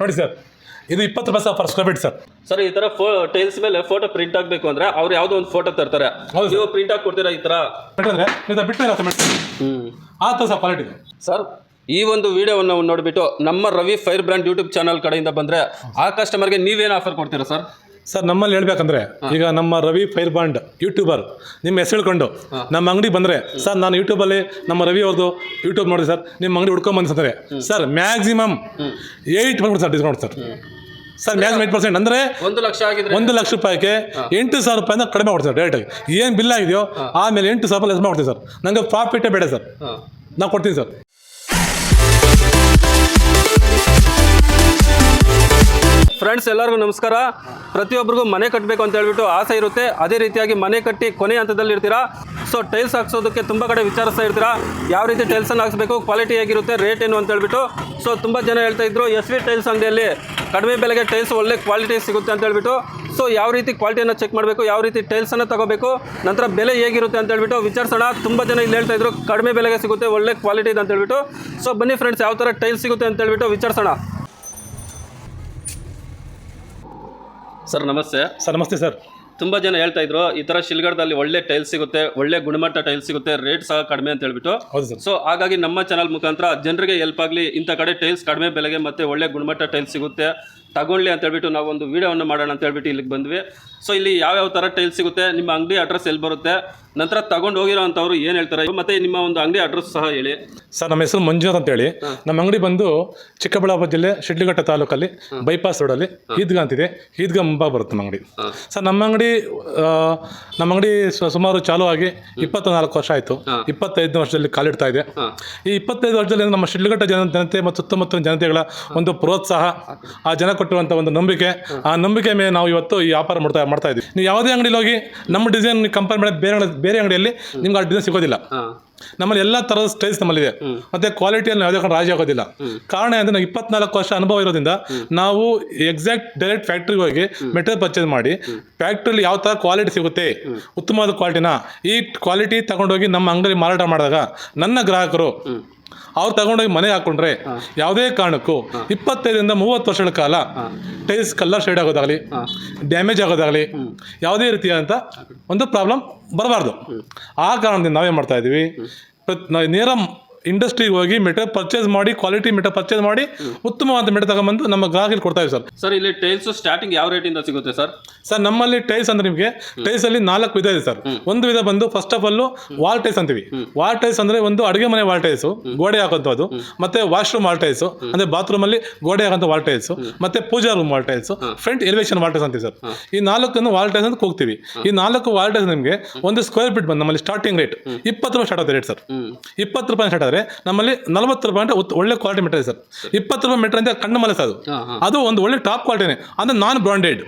ನೋಡಿ ಸರ್ ಇದು ಇಪ್ಪತ್ತು ರೂಪಾಯಿ sir per square feet sir. Sir ಈ ತರ ಟೈಲ್ಸ್ ಮೇಲೆ ಫೋಟೋ ಪ್ರಿಂಟ್ ಆಗಬೇಕು ಅಂದ್ರೆ ಅವ್ರು ಯಾವುದೋ ಒಂದು ಫೋಟೋ ತರ್ತಾರೆ. ನೀವು ಪ್ರಿಂಟ್ ಹಾಕಿ ಕೊಡ್ತೀರಾ ಈ ತರ? ಬಿಟ್ಟಂದ್ರೆ ಇದು ಬಿಟ್ಟು ಹ್ಮ್. ಆ ಥರ ಸರ್ ಕ್ವಾಲಿಟಿ ಸರ್ ಈ ಒಂದು ವಿಡಿಯೋವನ್ನು ನೋಡಿಬಿಟ್ಟು ನಮ್ಮ Ravi fire brand YouTube channel ಕಡೆಯಿಂದ ಬಂದರೆ ಆ ಕಸ್ಟಮರ್ಗೆ ನೀವೇನು ಆಫರ್ ಕೊಡ್ತೀರಾ ಸರ್? ಸರ್ ನಮ್ಮಲ್ಲಿ ಹೇಳ್ಬೇಕಂದ್ರೆ ಈಗ ನಮ್ಮ ರವಿ ಫೈರ್ ಬಾಂಡ್ ಯೂಟ್ಯೂಬರ್ ನಿಮ್ಮ ಹೆಸರು ಹೇಳ್ಕೊಂಡು ನಮ್ಮ ಅಂಗಡಿ ಬಂದರೆ ಸರ್ ನಾನು ಯೂಟ್ಯೂಬಲ್ಲಿ ನಮ್ಮ ರವಿ ಅವ್ರದ್ದು ಯೂಟ್ಯೂಬ್ ನೋಡಿ ಸರ್ ನಿಮ್ಮ ಅಂಗಡಿ ಹುಡ್ಕೊಂಬಂದು sir sir maximum eight percent sir discount sir. Sir maximum eight percent ಅಂದರೆ ಒಂದು ಲಕ್ಷ ಆಗಿದ್ರೆ ಒಂದು ಲಕ್ಷ ರೂಪಾಯಿಗೆ ಎಂಟು ಸಾವಿರ ರೂಪಾಯಿಂದ ಕಡಿಮೆ ಮಾಡ್ತೀವಿ ಸರ್ ಡೈರೆಕ್ಟಾಗಿ ಏನು ಬಿಲ್ ಆಗಿದೆಯೋ ಆಮೇಲೆ ಎಂಟು ಸಾವಿರ ರೂಪಾಯಿ ಲೆಸ್ ಮಾಡ್ತೀವಿ ಸರ್. ನನಗೆ ಪ್ರಾಫಿಟೇ ಬೇಡ ಸರ್. ನಾನು ನಾವು ಕೊಡ್ತೀನಿ ಸರ್. ಫ್ರೆಂಡ್ಸ್ ಎಲ್ಲರಿಗೂ ನಮಸ್ಕಾರ. ಪ್ರತಿಯೊಬ್ಬರಿಗೂ ಮನೆ ಕಟ್ಟಬೇಕು ಅಂತ ಹೇಳ್ಬಿಟ್ಟು ಆಸೆ ಇರುತ್ತೆ. ಅದೇ ರೀತಿಯಾಗಿ ಮನೆ ಕಟ್ಟಿ ಕೊನೆ ಹಂತದಲ್ಲಿ ಇರ್ತೀರಾ? ಸೊ ಟೈಲ್ಸ್ ಹಾಕ್ಸೋದಕ್ಕೆ ತುಂಬ ಕಡೆ ವಿಚಾರಿಸ್ತಾ ಇರ್ತೀರಾ? ಯಾವ ರೀತಿ ಟೈಲ್ಸನ್ನು ಹಾಕ್ಸ್ಬೇಕು? ಕ್ವಾಲಿಟಿ ಹೇಗಿರುತ್ತೆ? ರೇಟ್ ಏನು ಅಂತ ಹೇಳ್ಬಿಟ್ಟು. ಸೊ ತುಂಬ ಜನ ಹೇಳ್ತಾ ಇದ್ರು ಎಸ್ ವಿ ಟೈಲ್ಸ್ ಅಂಗಡಿಯಲ್ಲಿ ಕಡಿಮೆ ಬೆಲೆಗೆ ಟೈಲ್ಸ್ ಒಳ್ಳೆ ಕ್ವಾಲಿಟಿ ಸಿಗುತ್ತೆ ಅಂತ ಹೇಳ್ಬಿಟ್ಟು. ಸೊ ಯಾವ ರೀತಿ ಕ್ವಾಲಿಟಿಯನ್ನು ಚೆಕ್ ಮಾಡಬೇಕು? ಯಾವ ರೀತಿ ಟೈಲ್ಸನ್ನು ತಗೋಬೇಕು? ನಂತರ ಬೆಲೆ ಹೇಗಿರುತ್ತೆ ಅಂತ ಹೇಳ್ಬಿಟ್ಟು ವಿಚಾರಿಸೋಣ. ತುಂಬ ಜನ ಇಲ್ಲಿ ಹೇಳ್ತಾ ಇದ್ರು, ಕಡಿಮೆ ಬೆಲೆಗೆ ಸಿಗುತ್ತೆ, ಒಳ್ಳೆ ಕ್ವಾಲಿಟಿ ಇದೆ ಅಂತ ಹೇಳ್ಬಿಟ್ಟು. ಸೊ ಬನ್ನಿ ಫ್ರೆಂಡ್ಸ್ ಯಾವ ಥರ ಟೈಲ್ಸ್ ಸಿಗುತ್ತೆ ಅಂತ ಹೇಳ್ಬಿಟ್ಟು ವಿಚಾರಿಸೋಣ. ಸರ್ ನಮಸ್ತೆ. ಸರ್ ನಮಸ್ತೆ ಸರ್. ತುಂಬ ಜನ ಹೇಳ್ತಾ ಇದ್ರು ಈ ತರ ಶಿಲ್ಗಡದಲ್ಲಿ ಒಳ್ಳೆ ಟೈಲ್ಸ್ ಸಿಗುತ್ತೆ ಒಳ್ಳೆ ಗುಣಮಟ್ಟ ಟೈಲ್ಸ್ ಸಿಗುತ್ತೆ ರೇಟ್ ಸಹ ಕಡಿಮೆ ಅಂತ ಹೇಳ್ಬಿಟ್ಟು. ಹೌದು ಸರ್. ಸೊ ಹಾಗಾಗಿ ನಮ್ಮ ಚಾನಲ್ ಮುಖಾಂತರ ಜನರಿಗೆ ಹೆಲ್ಪ್ ಆಗಲಿ ಇಂಥ ಕಡೆ ಟೈಲ್ಸ್ ಕಡಿಮೆ ಬೆಲೆಗೆ ಮತ್ತೆ ಒಳ್ಳೆ ಗುಣಮಟ್ಟ ಟೈಲ್ಸ್ ಸಿಗುತ್ತೆ ತಗೊಳ್ಳಿ ಅಂತ ಹೇಳ್ಬಿಟ್ಟು ನಾವು ಒಂದು ವಿಡಿಯೋವನ್ನು ಮಾಡೋಣ ಅಂತ ಹೇಳ್ಬಿಟ್ಟು ಇಲ್ಲಿಗೆ ಬಂದ್ವಿ. ಸೊ ಇಲ್ಲಿ ಯಾವ್ಯಾವ ಥರ ಟೈಲ್ಸ್ ಸಿಗುತ್ತೆ ನಿಮ್ಮ ಅಂಗಡಿ ಅಡ್ರೆಸ್ ಎಲ್ಲಿ ಬರುತ್ತೆ ನಂತರ ತಗೊಂಡು ಹೋಗಿರೋ ಅಂಥವ್ರು ಏನು ಹೇಳ್ತಾರೆ? ಮತ್ತೆ ನಿಮ್ಮ ಒಂದು ಅಂಗಡಿ ಅಡ್ರೆಸ್ ಸಹ ಹೇಳಿ. ಸರ್ ನಮ್ಮ ಹೆಸರು ಮಂಜುನಾಥ್ ಅಂತೇಳಿ. ನಮ್ಮ ಅಂಗಡಿ ಬಂದು ಚಿಕ್ಕಬಳ್ಳಾಪುರ ಜಿಲ್ಲೆ ಶಿಡ್ಲಘಟ್ಟ ತಾಲೂಕಲ್ಲಿ ಬೈಪಾಸ್ ರೋಡಲ್ಲಿ ಈದ್ಗಾ ಅಂತಿದೆ. ಈದ್ಗಾ ಮುಂಭಾಗ ಬರುತ್ತೆ ನಮ್ಮ ಅಂಗಡಿ. ಸರ್ ನಮ್ಮ ಅಂಗಡಿ ನಮ್ಮ ಅಂಗಡಿ ಸು- ಸುಮಾರು ಚಾಲು ಆಗಿ ಇಪ್ಪತ್ತ ನಾಲ್ಕು ವರ್ಷ ಆಯಿತು. ಇಪ್ಪತ್ತೈದು ವರ್ಷದಲ್ಲಿ ಕಾಲಿಡ್ತಾ ಇದೆ. ಈ ಇಪ್ಪತ್ತೈದು ವರ್ಷದಲ್ಲಿ ನಮ್ಮ ಶಿಡ್ಲಘಟ್ಟ ಜನ ಜನತೆ ಮತ್ತು ಸುತ್ತಮುತ್ತಲಿನ ಜನತೆಗಳ ಒಂದು ಪ್ರೋತ್ಸಾಹ ಆ ಜನ ಕೊಟ್ಟಿರುವಂಥ ಒಂದು ನಂಬಿಕೆ ಆ ನಂಬಿಕೆ ಮೇಲೆ ನಾವು ಇವತ್ತು ಈ ವ್ಯಾಪಾರ ಮಾಡ್ತಾ ಮಾಡ್ತಾ ಇದ್ದೀವಿ. ನೀವು ಯಾವುದೇ ಅಂಗಡಿಲಿ ಹೋಗಿ ನಮ್ಮ ಡಿಸೈನ್ ಕಂಪೇರ್ ಮಾಡಿ ಬೇರೆ ಬೇರೆ ಅಂಗಡಿಯಲ್ಲಿ ನಿಮ್ಗೆ ಆ ಡಿಸೈನ್ ಸಿಗೋದಿಲ್ಲ. ನಮ್ಮಲ್ಲಿ ಎಲ್ಲ ಥರದ ಸ್ಟೈಲ್ಸ್ ನಮ್ಮಲ್ಲಿದೆ. ಮತ್ತೆ ಕ್ವಾಲಿಟಿಯಲ್ಲಿ ಯಾವುದೇ ಕಾರಣ ರಾಜಿ ಆಗೋದಿಲ್ಲ. ಕಾರಣ ಅಂದರೆ ನಾವು ಇಪ್ಪತ್ನಾಲ್ಕು ವರ್ಷ ಅನುಭವ ಇರೋದ್ರಿಂದ ನಾವು ಎಕ್ಸಾಕ್ಟ್ ಡೈರೆಕ್ಟ್ ಫ್ಯಾಕ್ಟ್ರಿಗೆ ಹೋಗಿ ಮೆಟೀರಿಯಲ್ ಪರ್ಚೇಸ್ ಮಾಡಿ ಫ್ಯಾಕ್ಟ್ರಿಲಿ ಯಾವ ಥರ ಕ್ವಾಲಿಟಿ ಸಿಗುತ್ತೆ ಉತ್ತಮವಾದ ಕ್ವಾಲಿಟಿನ ಈ ಕ್ವಾಲಿಟಿ ತಗೊಂಡೋಗಿ ನಮ್ಮ ಅಂಗಡಿ ಮಾರಾಟ ಮಾಡಿದಾಗ ನನ್ನ ಗ್ರಾಹಕರು ಅವ್ರು ತಗೊಂಡೋಗಿ ಮನೆ ಹಾಕೊಂಡ್ರೆ ಯಾವುದೇ ಕಾರಣಕ್ಕೂ ಇಪ್ಪತ್ತೈದರಿಂದ ಮೂವತ್ತು ವರ್ಷಗಳ ಕಾಲ ಟೈಲ್ಸ್ ಕಲರ್ ಶೇಡ್ ಆಗೋದಾಗಲಿ ಡ್ಯಾಮೇಜ್ ಆಗೋದಾಗಲಿ ಯಾವುದೇ ರೀತಿಯಾದಂಥ ಒಂದು ಪ್ರಾಬ್ಲಮ್ ಬರಬಾರ್ದು. ಆ ಕಾರಣದಿಂದ ನಾವೇನು ಮಾಡ್ತಾ ಇದ್ದೀವಿ ಪ್ರತ್- ನೇರ ಇಂಡಸ್ಟ್ರಿಗೆ ಹೋಗಿ ಮೆಟೀರಿಯಲ್ ಪರ್ಚೇಸ್ ಮಾಡಿ ಕ್ವಾಲಿಟಿ ಮೆಟೀರಿಯಲ್ ಪರ್ಚೇಸ್ ಮಾಡಿ ಉತ್ತಮವಾದ ಮೆಟೀರಿಯಲ್ ತಗೊಂಬಂದು ನಮ್ಮ ಗ್ರಾಹಕರಿಗೆ ಕೊಡ್ತಾ ಇದ್ದೀವಿ ಸರ್. ಸರ್ ಇಲ್ಲಿ ಟೈಲ್ಸ್ ಸ್ಟಾರ್ಟಿಂಗ್ ಯಾವ ರೇಟಿಂದ ಸಿಗುತ್ತೆ ಸರ್? ಸರ್ ನಮ್ಮಲ್ಲಿ ಟೈಲ್ಸ್ ಅಂದ್ರೆ ನಿಮಗೆ ಟೈಲ್ಸ್ ಅಲ್ಲಿ ನಾಲ್ಕು ವಿಧ ಇದೆ ಸರ್. ಒಂದು ವಿಧ ಬಂದು first of all wall tiles ಅಂತೀವಿ. ವಾಲ್ ಟೈಲ್ಸ್ ಅಂದ್ರೆ ಒಂದು ಅಡುಗೆ ಮನೆ ವಾಲ್ ಟೈಲ್ಸ್ ಗೋಡೆ ಹಾಕುವಂಥದ್ದು ಮತ್ತೆ ವಾಶ್ರೂಮ್ ವಾಲ್ ಟೈಲ್ಸ್ ಅಂದ್ರೆ ಬಾತ್ರೂಮ್ ಅಲ್ಲಿ ಗೋಡೆ ಹಾಕುವಂಥ ವಾಲ್ ಟೈಲ್ಸ್ ಮತ್ತೆ pooja room wall tiles front elevation wall tiles ಅಂತೀವಿ ಸರ್. ಈ ನಾಲ್ಕನ್ನು ವಾಲ್ ಟೈಲ್ಸ್ ಅಂತ ಹೋಗ್ತೀವಿ. ಈ ನಾಲ್ಕು ವಾಲ್ ಟೈಲ್ಸ್ ನಿಮಗೆ ಒಂದು ಸ್ಕ್ವೇರ್ ಫೀಟ್ ಬಂದು ನಮ್ಮಲ್ಲಿ ಸ್ಟಾರ್ಟಿಂಗ್ ರೇಟ್ ಇಪ್ಪತ್ತು ರೂಪಾಯಿ ಸ್ಟಾರ್ಟ್ ಆಗುತ್ತೆ ರೇಟ್ ಸರ್. ಇಪ್ಪತ್ತು ರೂಪಾಯಿ ಸ್ಟಾರ್ಟ್ ಆದರೆ ನಮ್ಮಲ್ಲಿ ನಲವತ್ತು ರೂಪಾಯಿ ಅಂದರೆ ಒಳ್ಳೆ ಕ್ವಾಲಿಟಿ ಮೆಟೀರಿಯಲ್ ಸರ್. ಇಪ್ಪತ್ತು ರೂಪಾಯಿ ಮೆಟೀರಿಯಲ್ ಅಂದರೆ ಕಣ್ಣು ಮಲಸ ಅದು ಅದು ಒಂದು ಒಳ್ಳೆ ಟಾಪ್ ಕ್ವಾಲಿಟಿನೇ ಅಂದರೆ ನಾನ್ ಬ್ರಾಂಡೆಡ್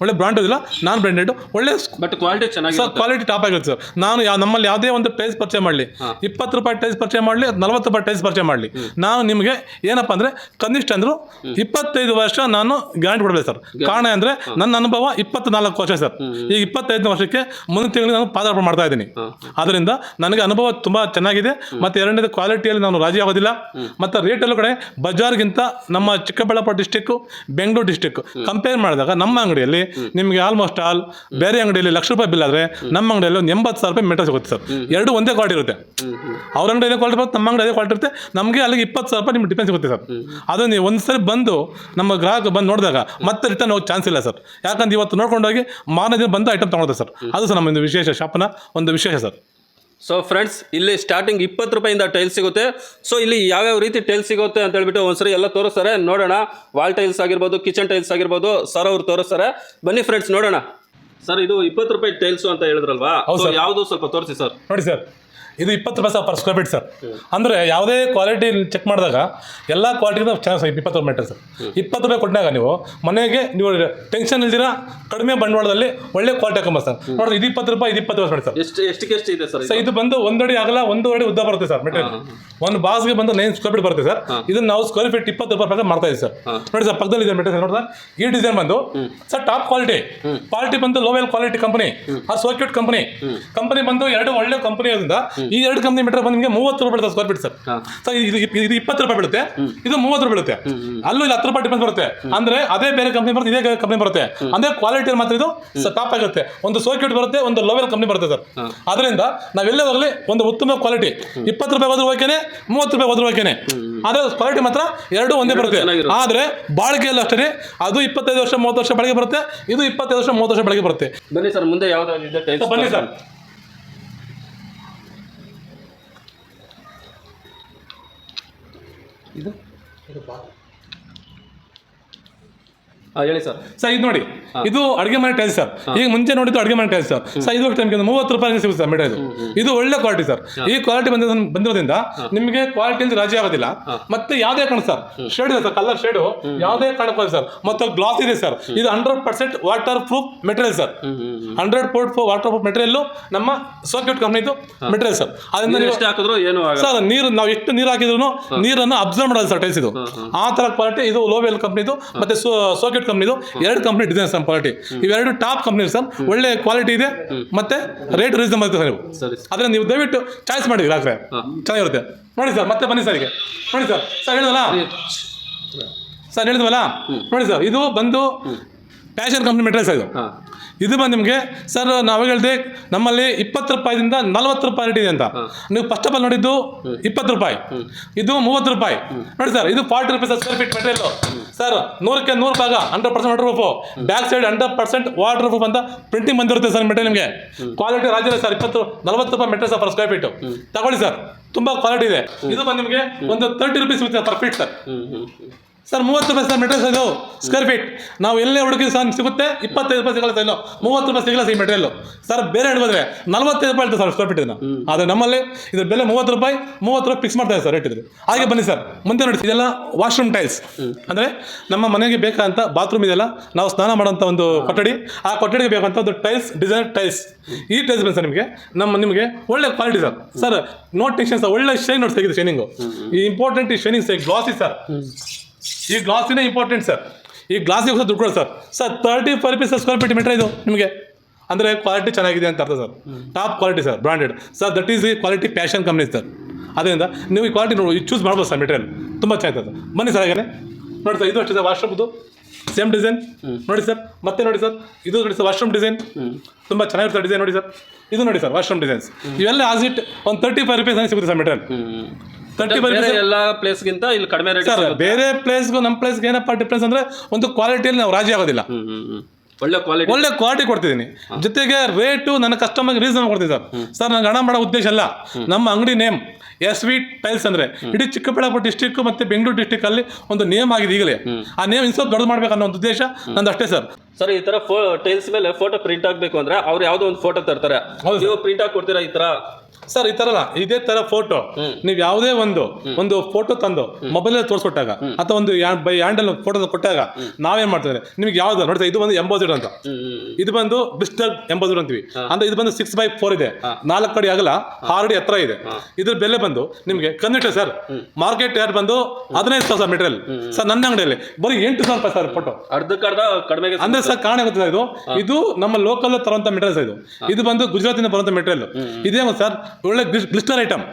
ಒಳ್ಳೆ ಬ್ರಾಂಡ್ ಇಲ್ಲ ನಾನ್ ಬ್ರಾಂಡೆಡ್ ಒಳ್ಳೆ but quality sir quality top ಆಗಿರುತ್ತೆ ಸರ್. ನಾನು ನಮ್ಮಲ್ಲಿ ಯಾವುದೇ ಒಂದು ಪ್ರೈಸ್ ಪರ್ಚೇಸ್ ಮಾಡಲಿ. ಇಪ್ಪತ್ತು ರೂಪಾಯಿ ಟೈಸ್ ಪರ್ಚೇಸ್ ಮಾಡಲಿ ನಲವತ್ತು ರೂಪಾಯಿ ಟೈಸ್ ಪರ್ಚೇಸ್ ಮಾಡಲಿ. ನಾನು ನಿಮಗೆ ಏನಪ್ಪ ಅಂದರೆ ಕನಿಷ್ಠ ಅಂದರು ಇಪ್ಪತ್ತೈದು ವರ್ಷ ನಾನು ಗ್ಯಾರಂಟಿ ಕೊಡಬೇಕು ಸರ್. ಕಾರಣ ಅಂದರೆ ನನ್ನ ಅನುಭವ ಇಪ್ಪತ್ನಾಲ್ಕು ವರ್ಷ ಸರ್. ಈಗ ಇಪ್ಪತ್ತೈದನೇ ವರ್ಷಕ್ಕೆ ಮುಂದಿನ ತಿಂಗಳಿಗೆ ನಾನು ಪಾದಾರ್ಪಣೆ ಮಾಡ್ತಾ ಇದ್ದೀನಿ. ಅದರಿಂದ ನನಗೆ ಅನುಭವ ತುಂಬ ಚೆನ್ನಾಗಿದೆ. ಮತ್ತು ಎರಡನೇದು ಕ್ವಾಲಿಟಿಯಲ್ಲಿ ನಾನು ರಾಜಿ ಆಗೋದಿಲ್ಲ. ಮತ್ತು ರೇಟಲ್ಲೂ ಕಡೆ ಬಜಾರ್ಗಿಂತ ನಮ್ಮ Chikkaballapura district Bengaluru district compare ಮಾಡಿದಾಗ ನಮ್ಮ ಅಂಗಡಿಯಲ್ಲಿ ನಿಮಗೆ ಆಲ್ಮೋಸ್ಟ್ ಆಲ್ ಬೇರೆ ಅಂಗಡಿಯಲ್ಲಿ ಲಕ್ಷ ರೂಪಾಯಿ ಬಿಲ್ ಆದ್ರೆ ನಮ್ಮ ಅಂಗಡಿಯಲ್ಲಿ ಒಂದು ಎಂಬತ್ತು ಸಾವಿರ ರೂಪಾಯಿ ಮೀಟರ್ ಸಿಗುತ್ತೆ ಸರ್. ಎರಡು ಒಂದೇ ಕ್ವಾಲಿಟಿ ಇರುತ್ತೆ. ಅವ್ರ ಅಂಗಡಿಯಲ್ಲಿ ಕ್ವಾಲಿಟಿ ಬರುತ್ತೆ ನಮ್ಮ ಅಂಗಡಿ ಅದೇ ಕ್ವಾಲಿಟಿ ಇರುತ್ತೆ. ನಮಗೆ ಅಲ್ಲಿಗೆ ಇಪ್ಪತ್ತು ಸಾವಿರ ರೂಪಾಯಿ ನಿಮ್ಗೆ ಡಿಫೆನ್ಸ್ ಸಿಗುತ್ತೆ ಸರ್. ಅದು ನೀವು ಒಂದು ಸರಿ ಬಂದು ನಮ್ಮ ಗ್ರಾಹಕ ಬಂದು ನೋಡಿದಾಗ ಮತ್ತೆ ರಿಟರ್ನ್ ಹೋಗೋ ಚಾನ್ಸ್ ಇಲ್ಲ ಸರ್. ಯಾಕಂದ್ರೆ ಇವತ್ತು ನೋಡ್ಕೊಂಡೋಗಿ ಮಾರನೇ ದಿನ ಬಂದು ಐಟಮ್ ತೊಗೊಳ್ತಾರೆ ಸರ್. ಅದು ಸರ್ ನಮ್ಮ ಒಂದು ವಿಶೇಷ ಶಾಪನ ಒಂದು ವಿಶೇಷ ಸರ್. ಸೊ ಫ್ರೆಂಡ್ಸ್ ಇಲ್ಲಿ ಸ್ಟಾರ್ಟಿಂಗ್ ಇಪ್ಪತ್ತು ರೂಪಾಯಿಂದ ಟೈಲ್ ಸಿಗುತ್ತೆ. ಸೊ ಇಲ್ಲಿ ಯಾವ್ಯಾವ ರೀತಿ ಟೈಲ್ ಸಿಗುತ್ತೆ ಅಂತ ಹೇಳ್ಬಿಟ್ಟು ಒಂದ್ಸರಿ ಎಲ್ಲ ತೋರಿಸ್ತಾರೆ. ನೋಡೋಣ. ವಾಲ್ ಟೈಲ್ಸ್ ಆಗಿರ್ಬೋದು ಕಿಚನ್ ಟೈಲ್ಸ್ ಆಗಿರ್ಬೋದು ಸರ್ ಅವ್ರು ತೋರಿಸ್ತಾರೆ. ಬನ್ನಿ ಫ್ರೆಂಡ್ಸ್ ನೋಡೋಣ. ಸರ್ ಇದು ಇಪ್ಪತ್ತು ರೂಪಾಯಿ ಟೈಲ್ಸ್ ಅಂತ ಹೇಳಿದ್ರಲ್ವಾ? ಯಾವುದು ಸ್ವಲ್ಪ ತೋರಿಸಿ ಸರ್ ನೋಡಿ ಸರ್ ಇದು ಇಪ್ಪತ್ತು ರೂಪಾಯಿ sir per square feet sir. ಅಂದರೆ ಯಾವುದೇ ಕ್ವಾಲಿಟಿ ಚೆಕ್ ಮಾಡಿದಾಗ ಎಲ್ಲ ಕ್ವಾಲಿಟಿಗೂ ಚೆನ್ನಾಗಿ ಸರ್ ಇಪ್ಪತ್ತು ರೂಪಾಯಿ ಮೀಟರ್ ಸರ್. ಇಪ್ಪತ್ತು ರೂಪಾಯಿ ಕೊಟ್ಟಾಗ ನೀವು ಮನೆಗೆ ನೀವು ಟೆನ್ಷನ್ ಇಲ್ದಿರ ಕಡಿಮೆ ಬಂಡವಾಳದಲ್ಲಿ ಒಳ್ಳೆ ಕ್ವಾಲಿಟಿ ಹಾಕೊಂಬ ಸರ್ ನೋಡಿದ್ರೆ ಇದು ಇಪ್ಪತ್ತು ರೂಪಾಯಿ ಇದು ಇಪ್ಪತ್ತು ರೂಪಾಯಿ ಸರ್. ಎಷ್ಟು ಎಷ್ಟು ಎಷ್ಟು ಇದೆ ಸರ್ ಸರ್ ಇದು ಬಂದು ಒಂದು ಅಡಿ ಆಗಲ್ಲ ಒಂದು ಅಡಿ ಉದ್ದ ಬರುತ್ತೆ ಸರ್ ಮೆಟೀರಿಯಲ್ ಒಂದು ಬಾಸ್ಗೆ ಬಂದು ನೈನ್ ಸ್ಕ್ವೇರ್ ಫೀಟ್ ಬರುತ್ತೆ ಸರ್. ಇದನ್ನು ನಾವು ಸ್ಕ್ವೇರ್ ಫೀಟ್ ಇಪ್ಪತ್ತು ರೂಪಾಯಿ ಪ್ರಕಾರ ಮಾಡ್ತಾ ಇದ್ದೀವಿ ಸರ್. ನೋಡಿ ಸರ್ ಪಕ್ಕದಲ್ಲಿ ಇದೆ ಮೆಟೀರಿಯಲ್ ನೋಡಿದ್ರೆ ಈ ಡಿಸೈನ್ ಬಂದು ಸರ್ ಟಾಪ್ ಕ್ವಾಲಿಟಿ ಕ್ವಾಲಿಟಿ ಬಂದು ಲೋವೆಲ್ ಕ್ವಾಲಿಟಿ ಕಂಪನಿ ಆ ಸೋಕ್ಯೂಟ್ ಕಂಪನಿ ಕಂಪನಿ ಬಂದು ಎರಡು ಒಳ್ಳೆ ಕಂಪನಿ ಇರೋದ್ರಿಂದ ಈ ಎರಡು ಕಂಪ್ನಿ ಮೀಟರ್ ಬಂದು ನಿಮಗೆ ಮೂವತ್ತು ರೂಪಾಯಿ ಬೀಳುತ್ತೆ ಸ್ಕ್ವೇರ್ ಫೀಟ್ ಸರ್. ಸರ್ ಇದು ಇದು- ಇಪ್ಪತ್ತು ರೂಪಾಯಿ ಬೀಳುತ್ತೆ. ಇದು ಮೂವತ್ತು ರೂಪಾಯಿ ಬೀಳುತ್ತೆ. ಅಲ್ಲೂ ಇಲ್ಲಿ ಹತ್ತು ರೂಪಾಯಿ ಡಿಫ್ರೆನ್ಸ್ ಬರುತ್ತೆ. ಅಂದ್ರೆ ಅದೇ ಬೇರೆ ಕಂಪ್ನಿ ಬರುತ್ತೆ ಇದೇ ಕಂಪ್ನಿ ಬರುತ್ತೆ. ಅಂದ್ರೆ ಕ್ವಾಲಿಟಿ ಮಾತ್ರ ಇದು ಟಾಪ್ ಆಗುತ್ತೆ. ಒಂದು ಸೋಕ್ಯೂಟ್ ಬರುತ್ತೆ ಒಂದು ಲೋವೆಲ್ ಕಂಪ್ನಿ ಬರುತ್ತೆ ಸರ್ ಅದರಿಂದ ನಾವೆಲ್ಲೇ ಹೋಗಲಿ ಒಂದು ಉತ್ತಮ ಕ್ವಾಲಿಟಿ ಇಪ್ಪತ್ತು ರೂಪಾಯಿ ಹೋದ್ರೂ ಓಕೆನೆ ಮೂವತ್ತು ರೂಪಾಯಿ ಹೋದ್ರೂ ಓಕೆನೆ ಆದ್ರೆ ಕ್ವಾಲಿಟಿ ಮಾತ್ರ ಎರಡು ಒಂದೇ ಬರುತ್ತೆ. ಆದ್ರೆ ಬಾಳಿಕೆಯಲ್ಲಿ ಅಷ್ಟೇ ಅದು ಇಪ್ಪತ್ತೈದು ವರ್ಷ ಮೂವತ್ತು ವರ್ಷ ಬೆಳಗ್ಗೆ ಬರುತ್ತೆ ಇದು ಇಪ್ಪತ್ತೈದು ವರ್ಷ ಮೂವತ್ತು ವರ್ಷ ಬೆಳಗ್ಗೆ ಬರುತ್ತೆ. ಬನ್ನಿ ಸರ್ ಮುಂದೆ ಯಾವ್ದಾದ್ರು ಬನ್ನಿ ಸರ್ ಇದು ಹಾಂ ಹೇಳಿ ಸರ್ ಸರ್ ಇದು ನೋಡಿ. ಇದು ಅಡುಗೆ ಮನೆ ಟೈಲ್ಸ್ ಸರ್ ಈಗ ಮುಂಚೆ ನೋಡಿದ್ದು ಅಡುಗೆ ಮನೆ ಟೈಲ್ಸ್ ಸರ್ ಸರ್ ಇದು ಟೈಮ್ಗೆ ಮೂವತ್ತು ರೂಪಾಯಿ ಸಿಗುತ್ತೆ ಸರ್ ಮೆಟೀರಿಯಲ್ ಇದು. ಒಳ್ಳೆ ಕ್ವಾಲಿಟಿ ಸರ್ ಈ ಕ್ವಾಲಿಟಿ ಬಂದ ಬಂದಿರೋದ್ರಿಂದ ನಿಮಗೆ ಕ್ವಾಲಿಟಿ ಅಂತ ರಾಜಿ ಆಗೋದಿಲ್ಲ. ಮತ್ತೆ ಯಾವುದೇ ಕಾರಣ ಸರ್ ಶೇಡ್ ಇದೆ ಸರ್ ಕಲರ್ ಶೇಡು ಯಾವುದೇ ಕಾರಣಕ್ಕೂ ಸರ್ ಮತ್ತೆ ಗ್ಲಾಸ್ ಇದೆ ಸರ್ ಇದು hundred percent waterproof material sir hundred port waterproof material ನಮ್ಮ ಸೋಕ್ಯೂಟ್ ಕಂಪ್ನಿದು ಮೆಟೀರಿಯಲ್ ಸರ್ ಅದರಿಂದ ನೀವು ಎಷ್ಟು ಹಾಕಿದ್ರು ಏನು ಸರ್ ನೀರು ನಾವು ಎಷ್ಟು ನೀರು ಹಾಕಿದ್ರು ನೀರನ್ನು ಅಬ್ಸರ್ವ್ ಮಾಡೋದು ಸರ್ ಟೈಲ್ಸ್ ಇದು. ಆ ತರ ಕ್ವಾಲಿಟಿ ಇದು ಲೋವೆಲ್ ಕಂಪ್ನಿದು ಮತ್ತೆ ಸೋಕೆಟ್ ಕಂಪ್ನಿದು ಎರಡು ಕಂಪ್ನಿ ಡಿಸೈನ್ಸ್ ನಮ್ಮ ಕ್ವಾಲಿಟಿ ಇವೆರಡು ಟಾಪ್ ಕಂಪ್ನಿ ಸರ್. ಒಳ್ಳೆ ಕ್ವಾಲಿಟಿ ಇದೆ ಮತ್ತೆ ರೇಟ್ ರೀಸನಬಲ್ ಸರ್ ನೀವು ಸರಿ ಅದನ್ನ ನೀವು ದಯವಿಟ್ಟು ಚಾಯ್ಸ್ ಮಾಡಿ ರಾತ್ರಿ. ಚೆನ್ನಾಗಿರುತ್ತೆ. ನೋಡಿ ಸರ್ ಮತ್ತೆ ಬನ್ನಿ ಸರ್ ಈಗ ನೋಡಿ ಸರ್ ಸರ್ ಹೇಳಿದ್ವಲ್ಲ? ಸರ್. ಹೇಳಿದ್ವಲ್ಲ? ನೋಡಿ ಸರ್ ಇದು ಬಂದು ಪ್ಯಾಷನ್ ಕಂಪ್ನಿ ಮೆಟೀರಿಯಲ್ಸ್ ಇದು. ಇದು ಬಂದು ನಿಮಗೆ ಸರ್ ನಾವು ಹೇಳಿದೆ ನಮ್ಮಲ್ಲಿ ಇಪ್ಪತ್ತು ರೂಪಾಯಿದಿಂದ ನಲ್ವತ್ತು ರೂಪಾಯಿ ರೇಟ್ ಇದೆ ಅಂತ. ನೀವು ಫಸ್ಟ್ ಆಫ್ ಆಲ್ ನೋಡಿದ್ದು ಇಪ್ಪತ್ತು ರೂಪಾಯಿ. ಇದು ಮೂವತ್ತು ರೂಪಾಯಿ. ನೋಡಿ ಸರ್ ಇದು forty rupees square feet material sir ನೂರಕ್ಕೆ ನೂರು ಭಾಗ hundred percent waterproof back side hundred percent waterproof ಅಂತ ಪ್ರಿಂಟಿಂಗ್ ಬಂದಿರುತ್ತೆ ಸರ್ ಮೆಟೀರಿಯಲ್ ನಿಮಗೆ. ಕ್ವಾಲಿಟಿ ರಾಜ್ಯ ಸರ್ ಇಪ್ಪತ್ತು ನಲ್ವತ್ತು ರೂಪಾಯಿ material sir per square feet ತಗೊಳ್ಳಿ ಸರ್ ತುಂಬಾ ಕ್ವಾಲಿಟಿ ಇದೆ. ಇದು ಬಂದು ನಿಮಗೆ ಒಂದು ತರ್ಟಿ ರುಪೀಸ್ ಸಿಗುತ್ತೆ ಪರ್ ಫೀಟ್ ಸರ್. ಸರ್ ಮೂವತ್ತು ರೂಪಾಯಿ ಸರ್ ಮೆಟೀರಿಯಲ್ಸ್ ಇದು ಸ್ಕ್ವೇರ್ ಫೀಟ್ ನಾವು ಎಲ್ಲೇ ಹುಡುಕಿ ಸರ್ ಸಿಗುತ್ತೆ? ಇಪ್ಪತ್ತೈದು ರೂಪಾಯಿ ಸಿಗಲ್ಲ ಸರ್ ಮೂವತ್ತು ರೂಪಾಯಿ ಸಿಗಲ್ಲ ಈ ಮೆಟೀರಿಯಲ್ ಸರ್ ಬೇರೆ ಹಿಡಿದ್ರೆ ನಲ್ವತ್ತೈದು ರೂಪಾಯಿ ಇರ್ತದೆ ಸರ್ ಸ್ಕ್ವೇರ್ ಫೀಟ್ ಇದನ್ನು. ಆದರೆ ನಮ್ಮಲ್ಲಿ ಇದ್ರ ಬೆಲೆ ಮೂವತ್ತು ರೂಪಾಯಿ ಮೂವತ್ತು ರೂಪಾಯಿ ಫಿಕ್ಸ್ ಮಾಡ್ತಾರೆ ಸರ್ ರೇಟ್ ಇದ್ರೆ. ಹಾಗೆ ಬನ್ನಿ ಸರ್ ಮುಂದೆ ನೋಡಿ ಇದೆಲ್ಲ ವಾಶ್ರೂಮ್ ಟೈಲ್ಸ್ ಅಂದರೆ ನಮ್ಮ ಮನೆಗೆ ಬೇಕಾದಂಥ ಬಾತ್ರೂಮ್ ಇದೆಲ್ಲ ನಾವು ಸ್ನಾನ ಮಾಡೋಂಥ ಒಂದು ಕೊಠಡಿ. ಆ ಕೊಠಡಿಗೆ ಬೇಕಂತ ಒಂದು ಟೈಲ್ಸ್ ಡಿಸೈನ್ ಟೈಲ್ಸ್ ಈ ಟೈಲ್ಸ್ ಬಂದು ಸರ್ ನಿಮಗೆ. ನಮ್ಮ ನಿಮಗೆ ಒಳ್ಳೆ quality sir. Sir not tension sir ಒಳ್ಳೆ ಶೈನ್ ನೋಡಿ ತೆಗಿದೆ ಶೈನಿಂಗು ಈ ಇಂಪಾರ್ಟೆಂಟ್ ಈ ಶೈನಿಂಗ್ ಸರ್ ಗ್ಲಾಸಿ ಸರ್. ಈ ಗ್ಲಾಸಿನೇ ಇಂಪಾರ್ಟೆಂಟ್ ಸರ್ ಈ ಗ್ಲಾಸಿಗೆ ಹೊಸ ದುಡ್ಡು sir sir thirty five rupees square feet meter ಇದು ನಿಮಗೆ. ಅಂದರೆ ಕ್ವಾಲಿಟಿ ಚೆನ್ನಾಗಿದೆ ಅಂತ ಅರ್ಥ sir top quality sir branded sir that is ಈ ಕ್ವಾಲಿಟಿ ಪ್ಯಾಷನ್ ಕಂಪ್ನಿ ಸರ್ ಅದರಿಂದ ನೀವು ಈ ಕ್ವಾಲಿಟಿ ನೋಡಿ ಚೂಸ್ ಮಾಡ್ಬೋದು ಸರ್ ಮೆಟೀರಿಯಲ್ ತುಂಬ ಚೆನ್ನಾಗಿದೆ ಸರ್ ಬನ್ನಿ ಸರ್ ಹಾಗೆ ನೋಡಿ ಸರ್ ಇದು ಅಷ್ಟೇ ಸರ್ ವಾಶ್ರೂಮ್ದು ಸೇಮ್ ಡಿಸೈನ್ ನೋಡಿ ಸರ್ ಮತ್ತೆ ನೋಡಿ ಸರ್ ಇದು ನೋಡಿ ಸರ್ ವಾಶ್ರೂಮ್ ಡಿಸೈನ್ ತುಂಬ ಚೆನ್ನಾಗಿರುತ್ತೆ ಡಿಸೈನ್ ನೋಡಿ ಸರ್ ಇದು ನೋಡಿ ಸರ್ ವಾಶ್ರೂಮ್ ಡಿಸೈನ್ಸ್ ಇವೆಲ್ಲ ಆಸ್ ಇಟ್ ಒಂದು ತರ್ಟಿ ಫೈವ್ ರುಪೀಸ್ ಸಿಗುತ್ತೆ ಸರ್ ಮೆಟೀರಿಯಲ್ ತರ್ಟಿ ಬೇರೆ ಎಲ್ಲ ಪ್ಲೇಸ್ಗಿಂತ ಇಲ್ಲಿ ಕಡಿಮೆ ರೇಟ್ ಸರ್ ಬೇರೆ ಪ್ಲೇಸ್ಗೂ ನಮ್ಮ ಪ್ಲೇಸ್ಗೆ ಏನಪ್ಪ ಡಿಫ್ರೆನ್ಸ್ ಅಂದ್ರೆ ಒಂದು ಕ್ವಾಲಿಟಿಯಲ್ಲಿ ನಾವು ರಾಜಿ ಆಗೋದಿಲ್ಲ. ಒಳ್ಳೆ ಕ್ವಾಲಿಟಿ ಒಳ್ಳೆ ಕ್ವಾಲಿಟಿ ಕೊಡ್ತಿದ್ದೀನಿ. ಜೊತೆಗೆ ರೇಟು ನನ್ನ ಕಸ್ಟಮರ್ಗೆ ರೀಸನ್ ಕೊಡ್ತೀನಿ ಸರ್ ಸರ್ ನನಗೆ ಹಣ ಮಾಡೋ ಉದ್ದೇಶ ಅಲ್ಲ ನಮ್ಮ ಅಂಗಡಿ ನೇಮ್ ಎಸ್ ವಿ ಟೈಲ್ಸ್ ಅಂದ್ರೆ ಇಡೀ ಚಿಕ್ಕಬಳ್ಳಾಪುರ ಡಿಸ್ಟಿಕ್ ಮತ್ತೆ ಬೆಂಗಳೂರು ಡಿಸ್ಟಿಕ್ ಅಲ್ಲಿ ಒಂದು ನೇಮ್ ಆಗಿದೆ ಈಗಲೇ. ಆ ನೇಮ್ ಇನ್ಸೋ ದೊಡ್ಡದು ಮಾಡ್ಬೇಕು ಅನ್ನೋ ಒಂದು ಉದ್ದೇಶ ನಂದು ಅಷ್ಟೇ ಸರ್ ಸರ್ ಈ ತರ ಟೈಲ್ಸ್ ಮೇಲೆ ಫೋಟೋ ಪ್ರಿಂಟ್ ಆಗಬೇಕು ಅಂದ್ರೆ ಅವ್ರು ಯಾವುದೋ ಒಂದು ಫೋಟೋ ತರ್ತಾರೆ. ನೀವು ಪ್ರಿಂಟ್ ಹಾಕಿ ಕೊಡ್ತೀರಾ ಈ ತರ? ಸರ್ ಈ ತರ ಅಲ್ಲ. ಇದೇ ತರ ಫೋಟೋ ನೀವು ಯಾವುದೇ ಒಂದು ಒಂದು ಫೋಟೋ ತಂದು ಮೊಬೈಲ್ ತೋರಿಸ್ಕೊಟ್ಟಾಗ ಅಥವಾ ಒಂದು ಬೈ ಹ್ಯಾಂಡಲ್ ಫೋಟೋ ಕೊಟ್ಟಾಗ ನಾವೇನ್ ಮಾಡ್ತಾರೆ ನಿಮ್ಗೆ ಯಾವ್ದು ನೋಡಿ ಇದು ಬಂದು ಎಂಬೋಸಿಡ್ ಅಂತ. ಇದು ಬಂದು ಬಿಸ್ಟರ್ ಎಂಬೋಸಿಡ್ ಅಂತೀವಿ. ಅಂದ್ರೆ ಇದು ಬಂದು ಸಿಕ್ಸ್ ಬೈ ಫೋರ್ ಇದೆ. ನಾಲ್ಕು ಅಡಿ ಆಗಲ್ಲ ಆರು ಅಡಿ ಹತ್ರ ಇದೆ. ಇದ್ರ ಬೆಲೆ ಬಂದು ನಿಮಗೆ ಕನ್ವಿಟ ಸರ್ ಮಾರ್ಕೆಟ್ ಯಾರು ಬಂದು ಹದಿನೈದು ಸಾವಿರ ಮೆಟೀರಿಯಲ್ ಸರ್ ನನ್ನ ಅಂಗಡಿಯಲ್ಲಿ ಬರೀ ಎಂಟು ಸಾವಿರ ರೂಪಾಯಿ ಸರ್ ಫೋಟೋ ಅರ್ಧಕ್ಕರ್ಧ ಕಡಿಮೆ ಅಂದ್ರೆ ಸರ್ ಕಾರಣ ಗೊತ್ತಿಲ್ಲ ಇದು. ಇದು ನಮ್ಮ ಲೋಕಲ್ ತರುವಂತ ಮೆಟೀರಿಯಲ್ಸ್ ಇದು. ಇದು ಬಂದು ಗುಜರಾತಿಂದ ಬರುವಂತ ಮೆಟೀರಿಯಲ್ ಇದೇ. ಸರ್ ಒಳ್ಳೆ ಗ್ಲಿಸ್ಟರ್ ಐಟಮ್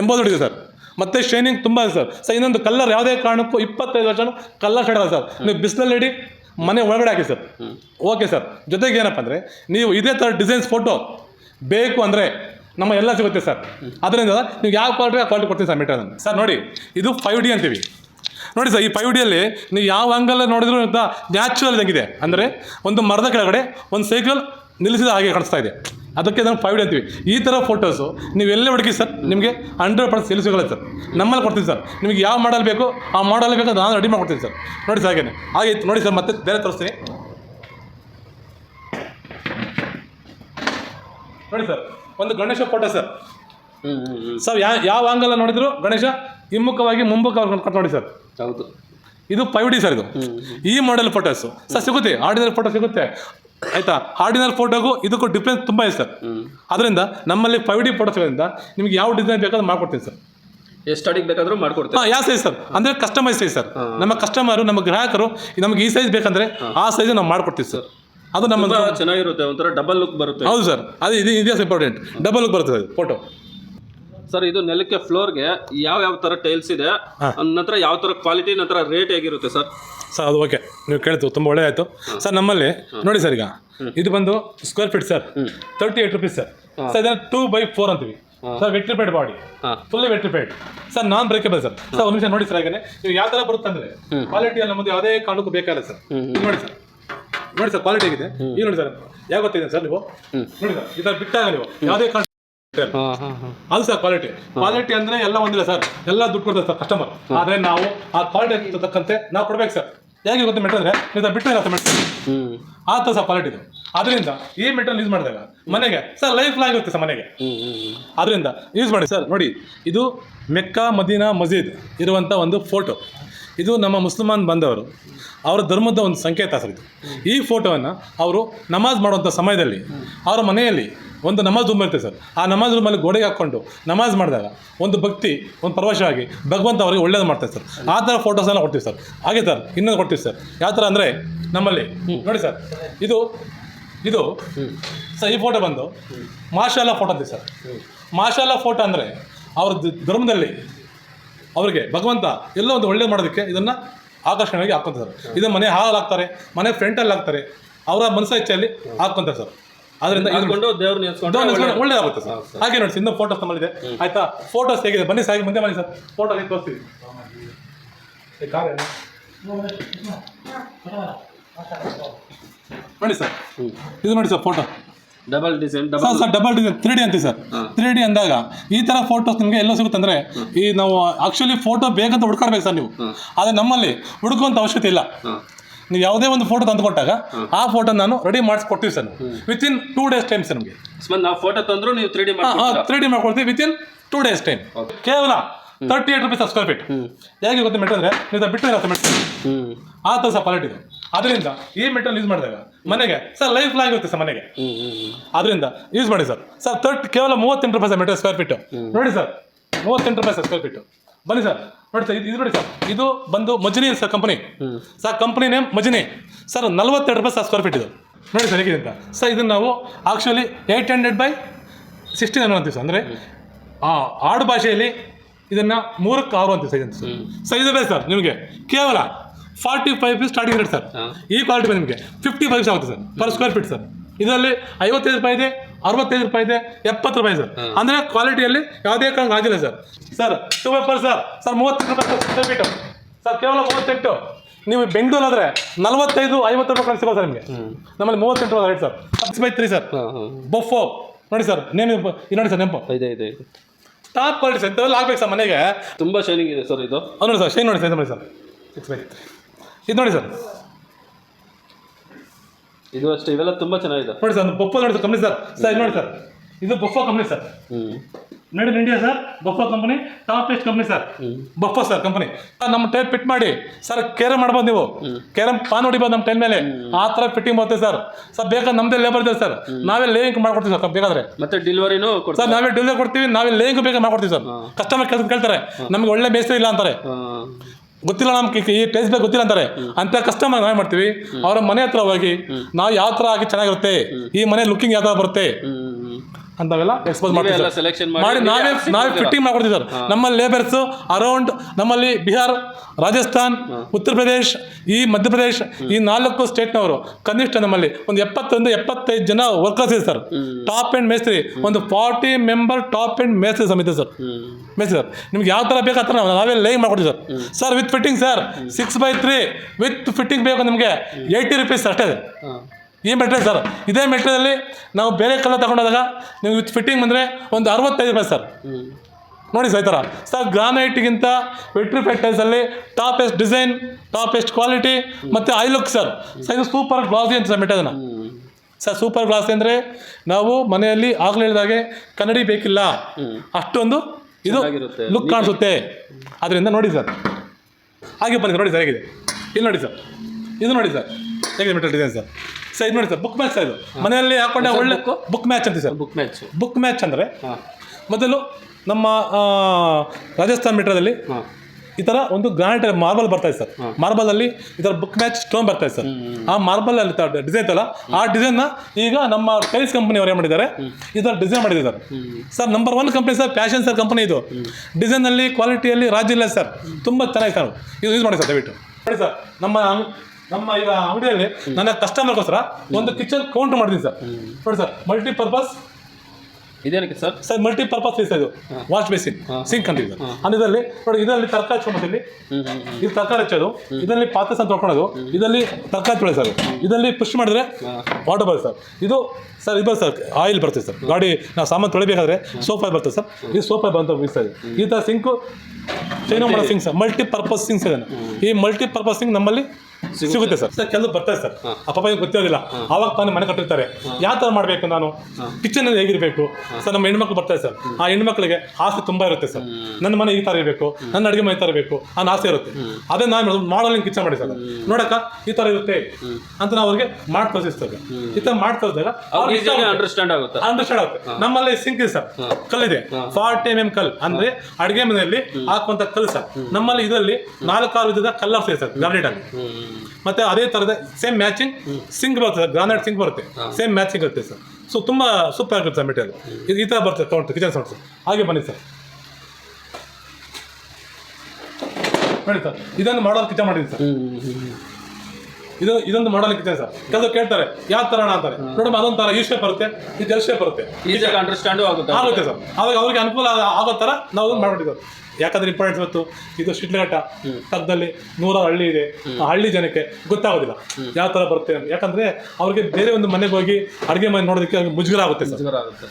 ಎಂಬುದು ಇದೆ ಸರ್. ಮತ್ತೆ ಶೈನಿಂಗ್ ತುಂಬಾ ಇದೆ ಸರ್. ಸರ್ ಇನ್ನೊಂದು ಕಲರ್ ಯಾವುದೇ ಕಾರಣಕ್ಕೂ ಇಪ್ಪತ್ತೈದು ವರ್ಷ ಕಲರ್ ಶೇಡ್ ಸರ್. ನೀವು ಬಿಸಿಲಲ್ಲಿ ಇಡಿ ಮನೆ ಒಳಗಡೆ ಹಾಕಿ ಸರ್. Okay sir. ಜೊತೆಗೆ ಏನಪ್ಪ ಅಂದರೆ ನೀವು ಇದೇ ಥರ ಡಿಸೈನ್ಸ್ ಫೋಟೋ ಬೇಕು ಅಂದರೆ ನಮ್ಮ ಎಲ್ಲ ಸಿಗುತ್ತೆ ಸರ್. ಅದರಿಂದ ನೀವು ಯಾವ ಕ್ವಾಲಿಟಿ ಆ ಕ್ವಾಲಿಟಿ ಕೊಡ್ತೀನಿ ಸರ್ ಮೆಟೀರಿಯಲ್ ಸರ್ ನೋಡಿ, ಇದು ಫೈವ್ ಡಿ ಅಂತೀವಿ. ನೋಡಿ ಸರ್, ಈ ಫೈವ್ ಡಿಯಲ್ಲಿ ನೀವು ಯಾವ ಆಂಗಲ್ ನೋಡಿದ್ರು ನ್ಯಾಚುರಲ್ ಇದಂಗಿದೆ ಅಂದರೆ ಒಂದು ಮರದ ಕೆಳಗಡೆ ಒಂದು ಸೈಕಲ್ ನಿಲ್ಲಿಸಿದ ಹಾಗೆ ಕಾಣಿಸ್ತಾ ಇದೆ. ಅದಕ್ಕೆ ನಾವು ಫೈವ್ ಡಿ ಅಂತೀವಿ. ಈ ಥರ ಫೋಟೋಸು ನೀವು ಎಲ್ಲೇ ಹುಡುಕಿ ಸರ್, ನಿಮಗೆ ಹಂಡ್ರೆಡ್ ಪರ್ಸೆಂಟ್ ಎಲ್ಲಿ ಸಿಗಲ್ಲ ಸರ್. ನಮ್ಮಲ್ಲಿ ಕೊಡ್ತೀನಿ ಸರ್. ನಿಮಗೆ ಯಾವ ಮಾಡಲ್ ಬೇಕು, ಆ ಮಾಡಲ್ ಬೇಕು ನಾನು ರೆಡಿ ಮಾಡ್ಕೊಡ್ತೀನಿ ಸರ್. ನೋಡಿ ಸರ್ ಹಾಗೇನೆ. ಹಾಗೆ ನೋಡಿ ಸರ್ ಮತ್ತೆ ಬೇರೆ ತೋರಿಸ್ತೀನಿ. ನೋಡಿ ಸರ್. ಒಂದು ಗಣೇಶ ಫೋಟೋ ಸರ್. ಸರ್ ಯಾ ಯಾವ ಆಂಗಲ್ ನೋಡಿದ್ರು? ಗಣೇಶ ಹಿಮ್ಮುಖವಾಗಿ ಮುಂಬುಖವಾಗಿ ಕಟ್ ನೋಡಿ ಸರ್. ಹೌದು. ಇದು ಫೈವ್ ಡಿ ಸರ್ ಇದು. ಈ ಮಾಡೆಲ್ ಫೋಟೋಸು ಸರ್ ಸಿಗುತ್ತೆ. ಆರ್ಡಿನರಿ ಫೋಟೋ ಸಿಗುತ್ತೆ. ಆಯ್ತಾ? ಆರ್ಡಿನರಿ ಫೋಟೋಗೂ ಇದಕ್ಕೂ ಡಿಫ್ರೆನ್ಸ್ ತುಂಬ ಇದೆ ಸರ್. ಅದರಿಂದ ನಮ್ಮಲ್ಲಿ ಫೈವ್ ಡಿ ಫೋಟೋ ಸಿಗೋದ್ರಿಂದ ನಿಮ್ಗೆ ಯಾವ ಡಿಸೈನ್ ಬೇಕಾದ್ರೂ ಮಾಡ್ಕೊಡ್ತೀನಿ ಸರ್. ಎಷ್ಟು ಅಡಿಗೆ ಬೇಕಾದ್ರೂ ಮಾಡ್ಕೊಡ್ತೀವಿ ಹಾಂ ಯಾವ ಸೈಜ್ ಸರ್? ಅಂದರೆ ಕಸ್ಟಮೈಸ್ ಸೈಜ್ ಸರ್. ನಮ್ಮ ಕಸ್ಟಮರು ನಮ್ಮ ಗ್ರಾಹಕರು ನಮ್ಗೆ ಈ ಸೈಜ್ ಬೇಕಂದ್ರೆ ಆ ಸೈಜ್ ನಾವು ಮಾಡ್ಕೊಡ್ತೀವಿ ಸರ್. ಅದು ನಮ್ಮ ಚೆನ್ನಾಗಿರುತ್ತೆ ಒಂಥರ ಡಬಲ್ ಲುಕ್ ಬರುತ್ತೆ. ಹೌದು ಸರ್ ಅದು ಇದು ಇದೇ ಇಂಪಾರ್ಟೆಂಟ್ ಡಬಲ್ ಲುಕ್ ಬರ್ತದೆ ಫೋಟೋ ಸರ್ ಇದು ನೆಲಕ್ಕೆ ಫ್ಲೋರ್ಗೆ ಯಾವ ಯಾವ ತರ ಟೈಲ್ಸ್ ಇದೆ ನಂತರ ಯಾವ ತರ ಕ್ವಾಲಿಟಿ ನಂತರ ರೇಟ್ ಹೇಗಿರುತ್ತೆ ಸರ್? ಸರ್ ಅದು ಓಕೆ ನೀವು ಕೇಳ್ತು ತುಂಬ ಒಳ್ಳೆ ಆಯಿತು. ಸರ್ ನಮ್ಮಲ್ಲಿ ನೋಡಿ ಸರ್ ಈಗ ಇದು ಬಂದು square feet sir. Thirty eight rupees sir. Sir ಇದನ್ನು ಟೂ ಬೈ ಫೋರ್ ಅಂತೀವಿ. Sir vitrified body full fully vitrified sir non breakable sir sir ಒಂದು ನಿಮಿಷ ನೋಡಿ ಸರ್ ಹಾಗೆ ನೀವು ಯಾವ ಥರ ಬರುತ್ತೆ ಅಂದರೆ ಕ್ವಾಲಿಟಿಯಲ್ಲಿ ನಮ್ಮದು ಯಾವುದೇ ಕಾರಣಕ್ಕೂ ಬೇಕಾಗಲ್ಲ ಸರ್. ನೋಡಿ ಸರ್. ನೋಡಿ ಸರ್ ಕ್ವಾಲಿಟಿ ಆಗಿದೆ ಈಗ ನೋಡಿ ಸರ್ ಯಾವ ಗೊತ್ತಿದೆ ಸರ್ ನೀವು? ನೋಡಿ ಸರ್ ಈ ಥರ ಬಿಟ್ಟಾಗ ನೀವು ಯಾವುದೇ ಕಾರಣ ಅದು ಸರ್ ಕ್ವಾಲಿಟಿ ಕ್ವಾಲಿಟಿ ಅಂದ್ರೆ ಎಲ್ಲ ಒಂದಿಲ್ಲ ಸರ್ ಎಲ್ಲ ದುಡ್ಡು ಕೊಡ್ತಾರೆ ಸರ್ ಕಸ್ಟಮರ್ ಆದ್ರೆ ನಾವು ಆ ಕ್ವಾಲಿಟಿ ತಕ್ಕಂತೆ ನಾವು ಕೊಡ್ಬೇಕು ಸರ್. ಹೇಗೆ ಗೊತ್ತು ಮೆಟಲ್ ಅಂದ್ರೆ ಅದನ್ನ ಬಿಟ್ಟು ಮೆಟಲ್ ಆ ಥರ ಸರ್ ಕ್ವಾಲಿಟಿ ಇದು. ಅದರಿಂದ ಈ ಮೆಟಲ್ ಯೂಸ್ ಮಾಡಿದಾಗ ಮನೆಗೆ ಸರ್ ಲೈಫ್ ಲಾಂಗ್ ಇರುತ್ತೆ ಸರ್ ಮನೆಗೆ. ಅದರಿಂದ ಯೂಸ್ ಮಾಡಿ ಸರ್ ನೋಡಿ ಇದು ಮೆಕ್ಕಾ ಮದೀನಾ ಮಸೀದ್ ಇರುವಂಥ ಒಂದು ಫೋಟೋ ಇದು ನಮ್ಮ ಮುಸಲ್ಮಾನ್ ಬಂದವರು. ಅವರ ಧರ್ಮದ ಒಂದು ಸಂಕೇತ ಸರ್ ಇದು. ಈ ಫೋಟೋವನ್ನು ಅವರು ನಮಾಜ್ ಮಾಡುವಂಥ ಸಮಯದಲ್ಲಿ ಅವರ ಮನೆಯಲ್ಲಿ ಒಂದು ನಮಾಜ್ ರೂಮ್ ಇರ್ತದೆ ಸರ್. ಆ ನಮಾಜ್ ರೂಮಲ್ಲಿ ಗೋಡೆಗೆ ಹಾಕ್ಕೊಂಡು ನಮಾಜ್ ಮಾಡಿದಾಗ ಒಂದು ಭಕ್ತಿ, ಒಂದು ಪರವಶವಾಗಿ ಭಗವಂತ ಅವರಿಗೆ ಒಳ್ಳೇದು ಮಾಡ್ತಾರೆ ಸರ್. ಆ ಥರ ಫೋಟೋಸನ್ನು ಕೊಡ್ತೀವಿ ಸರ್. ಹಾಗೆ ಸರ್, ಇನ್ನೊಂದು ಕೊಡ್ತೀವಿ ಸರ್. ಯಾವ ಥರ ಅಂದರೆ ನಮ್ಮಲ್ಲಿ ನೋಡಿ ಸರ್, ಇದು ಇದು ಸರ್, ಈ ಫೋಟೋ ಬಂದು ಮಾಶಾಲ ಫೋಟೋ ಅಂತೀವಿ ಸರ್. ಮಾಶಾಲ ಫೋಟೋ ಅಂದರೆ ಅವ್ರ ಧರ್ಮದಲ್ಲಿ ಅವರಿಗೆ ಭಗವಂತ ಎಲ್ಲೋ ಒಂದು ಒಳ್ಳೇದು ಮಾಡೋದಕ್ಕೆ ಇದನ್ನು ಆಕರ್ಷಣೆಯಾಗಿ ಹಾಕ್ಕೊಂತಾರೆ ಸರ್. ಇದನ್ನು ಮನೆ ಹಾಳಾಗ್ತಾರೆ ಹಾಕ್ತಾರೆ ಮನೆ ಫ್ರೆಂಟಲ್ಲಿ ಹಾಕ್ತಾರೆ ಅವರ ಮನಸ್ಸ ಇಚ್ಛೆಯಲ್ಲಿ ಹಾಕ್ಕೊಂತಾರೆ ಸರ್. ಅದರಿಂದ ನೆನೆಸ್ಕೊಂಡು ಒಳ್ಳೇದಾಗುತ್ತೆ ಸರ್. ಹಾಗೆ ನೋಡಿ ಇನ್ನೂ ಫೋಟೋಸ್ ನಮ್ಮಲ್ಲಿದೆ ಆಯ್ತಾ? ಫೋಟೋಸ್ ಹೇಗಿದೆ? ಬನ್ನಿ ಸಾಗಿ ಮುಂದೆ ಬನ್ನಿ ಸರ್. ಫೋಟೋ ಹೇಗೆ ತೋರಿಸ್ತೀವಿ? ನೋಡಿ ಸರ್. ಇದು ನೋಡಿ sir photo double design sir double sir double design three D ಅಂತೀವಿ ಸರ್. ತ್ರೀ ಡಿ ಅಂದಾಗ ಈ ಥರ ಫೋಟೋಸ್ ನಿಮಗೆ ಎಲ್ಲೋ ಸಿಗುತ್ತೆ ಅಂದ್ರೆ ಈ ನಾವು ಆಕ್ಚುಲಿ ಫೋಟೋ ಬೇಕಂತ ಹುಡ್ಕೊಡ್ಬೇಕು ಸರ್ ನೀವು. ಆದರೆ ನಮ್ಮಲ್ಲಿ ಹುಡುಕುವಂಥ ಅವಶ್ಯಕತೆ ಇಲ್ಲ. ನೀವು ಯಾವುದೇ ಒಂದು ಫೋಟೋ ತಂದು ಕೊಟ್ಟಾಗ ಆ ಫೋಟೋ ನಾನು ready ಮಾಡಿಸ್ಕೊಡ್ತೀವಿ sir within two days time sir ನಮಗೆ. ನಾವು ಫೋಟೋ ತಂದ್ರು ನೀವು ತ್ರೀ ಡಿ ಮಾಡಿ ತ್ರೀ ಡಿ ಮಾಡ್ಕೊಡ್ತೀವಿ within two days time ಕೇವಲ thirty eight rupees square feet ಹೇಗೆ ಗೊತ್ತು ಮೆಟ್ರೆ ನೀವು ಬಿಟ್ಟರೆ ಬಿಟ್ಟು ಮೆಟಲ್ ಆ ಥರ ಸರ್ ಕ್ವಾಲಿಟಿ ಇದೆ. ಅದರಿಂದ ಈ ಮೆಟಲ್ ಯೂಸ್ ಮಾಡಿದಾಗ ಮನೆಗೆ ಸರ್ ಲೈಫ್ ಲಾಂಗ್ ಇರುತ್ತೆ ಸರ್ ಮನೆಗೆ. ಅದರಿಂದ ಯೂಸ್ ಮಾಡಿ ಸರ್. ಸರ್ ತರ್ಟ್ ಕೇವಲ ಮೂವತ್ತೆಂಟು ರೂಪಾಯಿ ಸರ್ ಮೀಟರ್ ಸ್ಕ್ವೇರ್ ಫೀಟ್ ನೋಡಿ ಸರ್ ಮೂವತ್ತೆಂಟು ರೂಪಾಯಿ ಸರ್ ಸ್ಕ್ವೇರ್ ಫೀಟ್ ಬನ್ನಿ ಸರ್ ನೋಡಿ ಸರ್ ಇದು ನೋಡಿ ಸರ್ ಇದು ಬಂದು ಮಜಿನಿ sir company sir company name ಮಜಿನಿ sir ನಲ್ವತ್ತೆರಡು ರೂಪಾಯಿ ಸರ್ ಸ್ಕ್ವೇರ್ ಫೀಟ್ ಇದು. ನೋಡಿ ಸರ್ ಹೇಗಿದೆ ಅಂತ. ಸರ್ ಇದನ್ನು ನಾವು actually eight hundred by sixteen ಅನ್ನೋ ಅಂತೀವಿ ಸರ್ ಅಂದರೆ ಆಡು ಭಾಷೆಯಲ್ಲಿ ಇದನ್ನು ಮೂರಕ್ಕೆ ಆರು ಅಂತೀವಿ ಸರ್ ಅಂತ ಸರ್. ಸರ್ ಇದು ಬೇರೆ ಸರ್ ನಿಮಗೆ ಕೇವಲ forty five starting rate sir ಈ ಕ್ವಾಲಿಟಿ ನಿಮಗೆ. ಫಿಫ್ಟಿ ಫೈವ್ ಆಗುತ್ತೆ sir per square feet sir ಇದರಲ್ಲಿ ಐವತ್ತೈದು ರೂಪಾಯಿ ಇದೆ ಅರವತ್ತೈದು ರೂಪಾಯಿ ಇದೆ ಎಪ್ಪತ್ತು ರೂಪಾಯಿ ಸರ್ ಅಂದರೆ ಕ್ವಾಲಿಟಿಯಲ್ಲಿ ಯಾವುದೇ ಕಾರಣ ಆಗಿಲ್ಲ sir sir two paper sir sir ಮೂವತ್ತು ರೂಪಾಯಿ ಸ್ಕ್ವೇರ್ ಫೀಟು ಸರ್ ಕೇವಲ ಮೂವತ್ತೆಂಟು. ನೀವು ಬೆಂಗಳೂರು ಆದರೆ ನಲವತ್ತೈದು ಐವತ್ತು ರೂಪಾಯಿ ಸಿಗೋದು ಸರ್ ನಿಮಗೆ. ನಮ್ಮಲ್ಲಿ ಮೂವತ್ತೆಂಟು ರೂಪಾಯಿ rate sir six by three sir ಬೊಫೋ ನೋಡಿ ಸರ್ ನೇಮ್ ಇದು ನೋಡಿ ಸರ್ ನೆಂಪು ಇದೆ ಇದೆ ಟಾಪ್ ಕ್ವಾಲಿಟಿ ಸರ್ ಇಂಥವೆಲ್ಲ ಆಗ್ಬೇಕು ಸರ್ ಮನೆಗೆ. ತುಂಬ ಶೈನಿಂಗ್ ಇದೆ ಸರ್ ಇದು. ನೋಡಿ ಸರ್ ಶೈನ್ ನೋಡಿ ಸರ್ ನೋಡಿ ಸರ್ ಸಿಕ್ಸ್ ಬೈ ಇದು ನೋಡಿ ಸರ್. ಇದು ಅಷ್ಟೇ ಇವೆಲ್ಲ ತುಂಬ ಚೆನ್ನಾಗಿದೆ. ನೋಡಿ ಸರ್ ಬೊಫೋ ನೋಡಿ ಸರ್ ಕಂಪ್ನಿ ಸರ್. ಸರ್ ಇದು ನೋಡಿ ಸರ್. ಇದು ಬೊಫೋ company sir. Made in India sir ಬೊಫೋ company top best company sir. ಬಫೋ sir company. ನಮ್ಮ ಟೈರ್ ಫಿಟ್ ಮಾಡಿ. ಸರ್ ಕೇರ ಮಾಡ್ಬೋದು ನೀವು. ಕೇರಂ ಪಾನ್ ಹೊಡಿಬೋದು ನಮ್ಮ ಟೈಮ್ ಮೇಲೆ. ಆ ಥರ ಫಿಟ್ಟಿಂಗ್ ಬರುತ್ತೆ ಸರ್. ಸರ್ ಬೇಕಾದ್ರೆ ನಮ್ಮದೇ ಲೇಬರ್ ಇದೆ ಸರ್. ನಾವೇ ಲೇಯಿಂಗ್ ಮಾಡ್ಕೊಡ್ತೀವಿ ಸರ್ ಬೇಕಾದ್ರೆ. ಮತ್ತೆ ಡೆಲಿವರಿನೂ ಸರ್ ನಾವೇ ಡೆಲಿವರಿ ಕೊಡ್ತೀವಿ ನಾವೇ ಲೇಯಿಂಗ್ ಬೇಕಾದ್ರೆ ಮಾಡ್ಕೊಡ್ತೀವಿ ಸರ್. ಕಸ್ಟಮರ್ ಕೆಲಸ ಕೇಳ್ತಾರೆ ನಮ್ಗೆ ಒಳ್ಳೆ ಬೇಸರ ಇಲ್ಲ ಅಂತಾರೆ. ಗೊತ್ತಿಲ್ಲ ನಮ್ಗೆ ಈ ಟೇಸ್ಟ್ ಬೇಕು ಗೊತ್ತಿಲ್ಲ ಅಂತಾರೆ. ಅಂತ ಕಸ್ಟಮರ್ ನಾವೇ ಮಾಡ್ತೀವಿ? ಅವರ ಮನೆ ಹತ್ರ ಹೋಗಿ ನಾವು ಯಾವ ತರ ಹಾಕಿ ಚೆನ್ನಾಗಿರುತ್ತೆ? ಈ ಮನೆ ಲುಕ್ಕಿಂಗ್ ಯಾವ ತರ ಬರುತ್ತೆ? ಅಂತವೆಲ್ಲ ಎಕ್ಸ್ಪೋಸ್ ಸೆಲೆಕ್ಷನ್ ಮಾಡಿ ನಾವೇ ನಾವೇ ಫಿಟ್ಟಿಂಗ್ ಮಾಡ್ಕೊಡ್ತಿದ್ದಾರೆ ನಮ್ಮಲ್ಲಿ ನಮ್ಮ ಲೇಬರ್ಸ್ ಅರೌಂಡ್ ನಮ್ಮಲ್ಲಿ ಬಿಹಾರ್ ರಾಜಸ್ಥಾನ್ ಉತ್ತರ ಪ್ರದೇಶ್ ಈ ಮಧ್ಯಪ್ರದೇಶ್ ಈ ನಾಲ್ಕು ಸ್ಟೇಟ್ನವರು ಕನಿಷ್ಠ ನಮ್ಮಲ್ಲಿ ಒಂದು ಎಪ್ಪತ್ತೊಂದು ಎಪ್ಪತ್ತೈದು ಜನ ವರ್ಕರ್ಸ್ ಇದೆ ಸರ್. ಟಾಪ್ ಆ್ಯಂಡ್ ಮೇಸ್ತ್ರಿ ಒಂದು ಫಾರ್ಟಿ ಮೆಂಬರ್ ಟಾಪ್ ಆ್ಯಂಡ್ ಮೇಸ್ತ್ರಿ ಸಮಿತಿ ಸರ್. ಮೇಸ್ತ್ರಿ ಸರ್ ನಿಮ್ಗೆ ಯಾವ ಥರ ಬೇಕು ಆ ಥರ ನಾವು- ನಾವೇ ಲೈವ್ ಮಾಡ್ಕೊಡ್ತೀವಿ sir. Sir with fitting sir. Six by three with fitting ಬೇಕು ನಿಮಗೆ ಏಯ್ಟಿ ರುಪೀಸ್ ಅಷ್ಟೇ. ಈ ಮೆಟೀರಿಯಲ್ ಸರ್? ಇದೇ ಮೆಟ್ರಿಯಲ್ಲಿ ನಾವು ಬೇರೆ ಕಲರ್ ತಗೊಂಡಾಗ ನೀವು ವಿತ್ ಫಿಟ್ಟಿಂಗ್ ಬಂದರೆ ಒಂದು ಅರವತ್ತೈದು ರೂಪಾಯಿ ಸರ್. ನೋಡಿ ಸರ್ ಈ ಥರ ಸರ್ ಗ್ರಾನೈಟ್ಗಿಂತ ವೆಟ್ರಿ ಟೈಲ್ಸಲ್ಲಿ ಟಾಪ್ ಎಸ್ಟ್ ಡಿಸೈನ್ ಟಾಪ್ ಎಸ್ಟ್ ಕ್ವಾಲಿಟಿ ಮತ್ತು ಐ ಲುಕ್ ಸರ್. ಸರ್ ಇದು ಸೂಪರ್ ಗ್ಲಾಸಿ ಅಂತ ಸರ್ ಮೆಟೀರಿಯಲ್ನ ಸರ್ ಸೂಪರ್ ಗ್ಲಾಸ್ ಅಂದರೆ ನಾವು ಮನೆಯಲ್ಲಿ ಆಗಲೇ ಹೇಳಿದಾಗೆ ಕನ್ನಡಿ ಬೇಕಿಲ್ಲ. ಅಷ್ಟೊಂದು ಇದು. ಲುಕ್ ಕಾಣಿಸುತ್ತೆ. ಅದರಿಂದ ನೋಡಿ ಸರ್. ಹಾಗೆ ಬನ್ನಿ ನೋಡಿ ಸರ್ ಹೇಗಿದೆ. ಇಲ್ಲಿ ನೋಡಿ ಸರ್. ಇದು ನೋಡಿ sir. Material design sir sir ಇದು ನೋಡಿ ಸರ್ ಬುಕ್ ಮ್ಯಾಚ್ ಸರ್ ಇದು. ಮನೆಯಲ್ಲಿ ಹಾಕೊಂಡೆ ಒಳ್ಳೆ ಬುಕ್ ಮ್ಯಾಚ್ ಅಂತ sir book match book match ಅಂದರೆ ಮೊದಲು ನಮ್ಮ ರಾಜಸ್ಥಾನ್ ಮೆಟ್ರೋದಲ್ಲಿ ಈ ಥರ ಒಂದು ಗ್ರಾನೈಟ್ ಮಾರ್ಬಲ್ ಬರ್ತಾ ಇದೆ ಸರ್ ಮಾರ್ಬಲ್ ಅಲ್ಲಿ ಈ ಥರ ಬುಕ್ ಮ್ಯಾಚ್ ಸ್ಟೋನ್ ಬರ್ತಾ ಇದೆ ಸರ್ ಆ ಮಾರ್ಬಲ್ ಅಲ್ಲಿ ಡಿಸೈನ್ ಇತ್ತಲ್ಲ ಆ ಡಿಸೈನ್ನ ಈಗ ನಮ್ಮ ಟೈಲ್ಸ್ ಕಂಪನಿ ಅವ್ರು ಏನು ಮಾಡಿದ್ದಾರೆ? ಈ ಥರ ಡಿಸೈನ್ ಮಾಡಿದ್ದಾರೆ sir number one company sir fashion sir company ಇದು. ಡಿಸೈನಲ್ಲಿ ಕ್ವಾಲಿಟಿಯಲ್ಲಿ ರಾಜ್ಯ ಇಲ್ಲ ಸರ್ ತುಂಬ ಚೆನ್ನಾಗಿ ಸರ್ ಇದು ಯೂಸ್ ಮಾಡಿ ಸರ್ ದಯವಿಟ್ಟು. ನೋಡಿ ಸರ್ ನಮ್ಮ ನಮ್ಮ ಈಗ ಅಂಗಡಿಯಲ್ಲಿ ನನ್ನ ಕಸ್ಟಮರ್ಗೋಸ್ಕರ ಒಂದು ಕಿಚನ್ ಕೌಂಟರ್ ಮಾಡಿದೀನಿ ಸರ್. ನೋಡಿ ಸರ್ ಮಲ್ಟಿಪರ್ಪಸ್ ಇದೇನಕ್ಕೆ ಸರ್? ಸರ್ ಮಲ್ಟಿಪರ್ಪಸ್ ಪೀಸ್ ಇದು. ವಾಶ್ ಬೇಸಿನ್ ಸಿಂಕ್ ಅಂತ ಇದೆ. ಅಂದ್ರೆ ಇದರಲ್ಲಿ ನೋಡಿ ಇದರಲ್ಲಿ ತರಕಾರಿ ಇಲ್ಲಿ ಇದು ತರಕಾರಿ ಹಚ್ಚೋದು. ಇದರಲ್ಲಿ ಪಾತ್ರೆ ಸಹ ತೊಳ್ಕೊಳೋದು ಇದರಲ್ಲಿ ತರಕಾರಿ ತೊಳೆ ಸರ್. ಇದರಲ್ಲಿ ಪುಷ್ ಮಾಡಿದ್ರೆ ವಾಟರ್ ಬರುತ್ತೆ ಸರ್. ಇದು ಸರ್ ಇದು ಸರ್ ಆಯಿಲ್ ಬರ್ತದೆ ಸರ್. ಗಾಡಿ ನಾವು ಸಾಮಾನು ತೊಳಿಬೇಕಾದ್ರೆ ಸೋಫಾ ಬರ್ತದೆ ಸರ್. ಈ ಸೋಫಾ ಬಂತ ಮಿಕ್ಸ್ ಇದೆ. ಈ ಥರ ಸಿಂಕು ಚೈನಾ ಮಾಡೋ ಸಿಂಕ್ ಸರ್. ಮಲ್ಟಿಪರ್ಪಸ್ ಸಿಂಕ್ಸ್ ಇದೆ. ಈ ಮಲ್ಟಿಪರ್ಪಸ್ ಸಿಂಗ್ ನಮ್ಮಲ್ಲಿ ಸಿಗುತ್ತೆ. ಸರ್. ಸರ್ ಕೆಲವು ಬರ್ತಾರೆ ಸರ್. ಆ ಪಾಪ ಗೊತ್ತಿರೋದಿಲ್ಲ. ಅವಾಗ ತಾನು ಮನೆ ಕಟ್ಟಿರ್ತಾರೆ. ಯಾವ ತರ ಮಾಡಬೇಕು ನಾನು? ಕಿಚನ್ ಹೇಗಿರಬೇಕು? ಸರ್ ನಮ್ಮ ಹೆಣ್ಮಕ್ಳು ಬರ್ತಾರೆ ಸರ್. ಆ ಹೆಣ್ಮಕ್ಳಿಗೆ ಆಸೆ ತುಂಬಾ ಇರುತ್ತೆ ಸರ್. ನನ್ನ ಮನೆ ಈ ಥರ ಇರಬೇಕು. ನನ್ನ ಅಡುಗೆ ಮನೆ ತರಬೇಕು ಥರ ಇರಬೇಕು. ಅನ್ನೋ ಆಸೆ ಇರುತ್ತೆ. ಅದೇ ನಾನು ಮಾಡಲಿಂಗ್ ಕಿಚನ್ ಮಾಡಿ ಸರ್. ನೋಡಕ್ಕ ಈ ತರ ಇರುತ್ತೆ ಅಂತ ನಾವು ಅವ್ರಿಗೆ ಮಾಡಿ ಈ ಥರ ಮಾಡಿ ತೋರಿಸಿದಾಗ. ಅಂಡರ್ಸ್ಟ್ಯಾಂಡ್ ಆಗುತ್ತೆ. ಅಂಡರ್ಸ್ಟ್ಯಾಂಡ್ ಆಗುತ್ತೆ. ನಮ್ಮಲ್ಲಿ ಸಿಂಕ್ ಇದೆ ಸರ್. ಕಲ್ಲಿದೆ ಫಾರ್ಟಿ ಎಂ ಎಂ ಕಲ್ ಅಂದ್ರೆ ಅಡುಗೆ ಮನೆಯಲ್ಲಿ ಹಾಕುವಂತ ಕಲ್ ಸರ್. ನಮ್ಮಲ್ಲಿ ಇದರಲ್ಲಿ ನಾಲ್ಕಾರು ವಿಧದ ಕಲ್ಲರ್ಸ್ ಇದೆ ಸರ್ ಗ್ರಾನೈಟ್ ಅಲ್ಲಿ. ಮತ್ತೆ ಅದೇ ತರದ ಸೇಮ್ ಮ್ಯಾಚಿಂಗ್ ಸಿಂಗ್ ಬರುತ್ತೆ ಸರ್ ಗ್ರಾನೈಟ್ ಸಿಂಗ್ ಬರುತ್ತೆ. ಸೇಮ್ ಮ್ಯಾಚಿಂಗ್ ಇರುತ್ತೆ ಸರ್ ಸೊ ತುಂಬಾ ಸೂಪರ್ ಆಗಿರುತ್ತೆ ಸರ್ ಮೆಟೀರಿಯಲ್ ಇದು ಈ ಥರ ಬರುತ್ತೆ ಕೌಂಟ್ ಕಿಚನ್ ಸೌಂಡ್ ಸರ್ ಹಾಗೆ ಬನ್ನಿ ಸರ್ ನೋಡಿ ಸರ್ ಇದನ್ನು ಮಾಡೋದು ಕಿಚನ್ ಮಾಡಿದ್ದೀನಿ ಸರ್ ಇದು ಇದೊಂದು ಮಾಡಲ್ ಇಕ್ಕಿದ್ದೇನೆ ಸರ್ ಕೆಲವು ಕೇಳ್ತಾರೆ ಯಾವ ತರ ಅಂತಾರೆ. ನೋಡಮ್ಮ ಅದೊಂದು ತರ ಈ ಶೇಪ್ ಬರುತ್ತೆ ಈ ಎಲ್ ಶೇಪ್ ಬರುತ್ತೆ. ಈಸಿಯಾಗಿ ಅಂಡರ್ಸ್ಟ್ಯಾಂಡ್ ಆಗುತ್ತೆ. ಆಗುತ್ತೆ ಸರ್. ಅವಾಗ ಅವ್ರಿಗೆ ಅನುಕೂಲ ಆಗೋ ತರ ನಾವು ಮಾಡ್ಬಿಟ್ಟಿದ್ದಾರೆ ಯಾಕಂದ್ರೆ ಇಂಪಾರ್ಟೆಂಟ್ ಇವತ್ತು. ಇದು ಶಿಡ್ಲಘಟ್ಟ. ಪಕ್ಕದಲ್ಲಿ ನೂರಾರು ಹಳ್ಳಿ ಇದೆ. ಆ ಹಳ್ಳಿ ಜನಕ್ಕೆ ಗೊತ್ತಾಗೋದಿಲ್ಲ. ಯಾವ ತರ ಬರುತ್ತೆ ಅಂತ. ಯಾಕಂದ್ರೆ ಅವ್ರಿಗೆ ಬೇರೆ ಒಂದು ಮನೆಗೆ ಹೋಗಿ ಅಡುಗೆ ಮನೆ ನೋಡೋದಕ್ಕೆ ಅವ್ರಿಗೆ ಮುಜುಗರ ಆಗುತ್ತೆ ಸರ್. ಆಗುತ್ತೆ.